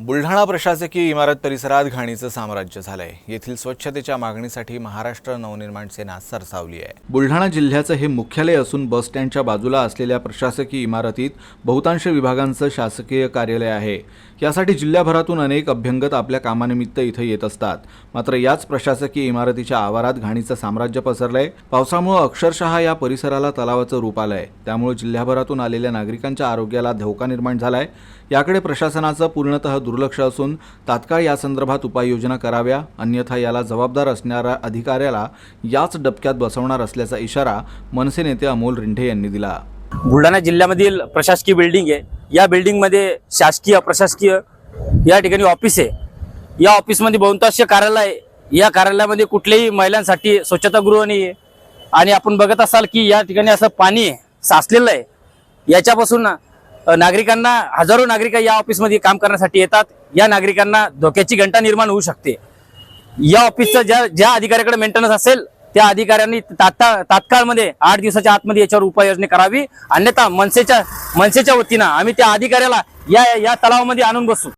बुलढाणा प्रशासकीय इमारत परिसरात घाणीचं साम्राज्य झालंय. येथील स्वच्छतेच्या मागणीसाठी महाराष्ट्र नवनिर्माण सेना सरसावली आहे. बुलढाणा जिल्ह्याचं हे मुख्यालय असून बस स्टँडच्या बाजूला असलेल्या प्रशासकीय इमारतीत बहुतांश विभागांचं शासकीय कार्यालय आहे. यासाठी जिल्ह्याभरातून अनेक अभ्यंगत आपल्या कामानिमित्त इथं येत असतात. मात्र याच प्रशासकीय इमारतीच्या आवारात घाणीचं साम्राज्य पसरलंय. पावसामुळे अक्षरशः या परिसराला तलावाचं रूप आलंय. त्यामुळे जिल्ह्याभरातून आलेल्या नागरिकांच्या आरोग्याला धोका निर्माण झालाय. याकडे प्रशासनाचं पूर्णतः दुर्लक्ष असून तात्काळ यासंदर्भात उपाययोजना कराव्या अन्यथा याला जबाबदार असणाऱ्या अधिकाऱ्याला याच डबक्यात बसवणार असल्याचा इशारा मनसे नेते अमोल रिंढे यांनी दिला. बुलढाणा जिल्ह्यामधील प्रशासकीय बिल्डिंग आहे. या बिल्डिंगमध्ये शासकीय प्रशासकीय या ठिकाणी ऑफिस आहे. या ऑफिसमध्ये बहुतांश कार्यालय या कार्यालयामध्ये कुठल्याही महिलांसाठी स्वच्छतागृह नाही आहे आणि आपण बघत असाल की या ठिकाणी असं पाणी आहे, साचलेलं आहे. याच्यापासून नागरिकांना हजारो नागरिक या ऑफिसमध्ये काम करण्यासाठी येतात. या नागरिकांना धोक्याची घंटा निर्माण होऊ शकते. या ऑफिसचं ज्या ज्या अधिकाऱ्याकडे मेंटेनन्स असेल त्या अधिकाऱ्यांनी तात्काळ तात्काळमध्ये आठ दिवसाच्या आतमध्ये याच्यावर उपाययोजना करावी. अन्यथा मनसेच्या मनसेच्या वतीनं आम्ही त्या अधिकाऱ्याला या या तलावामध्ये आणून बसू.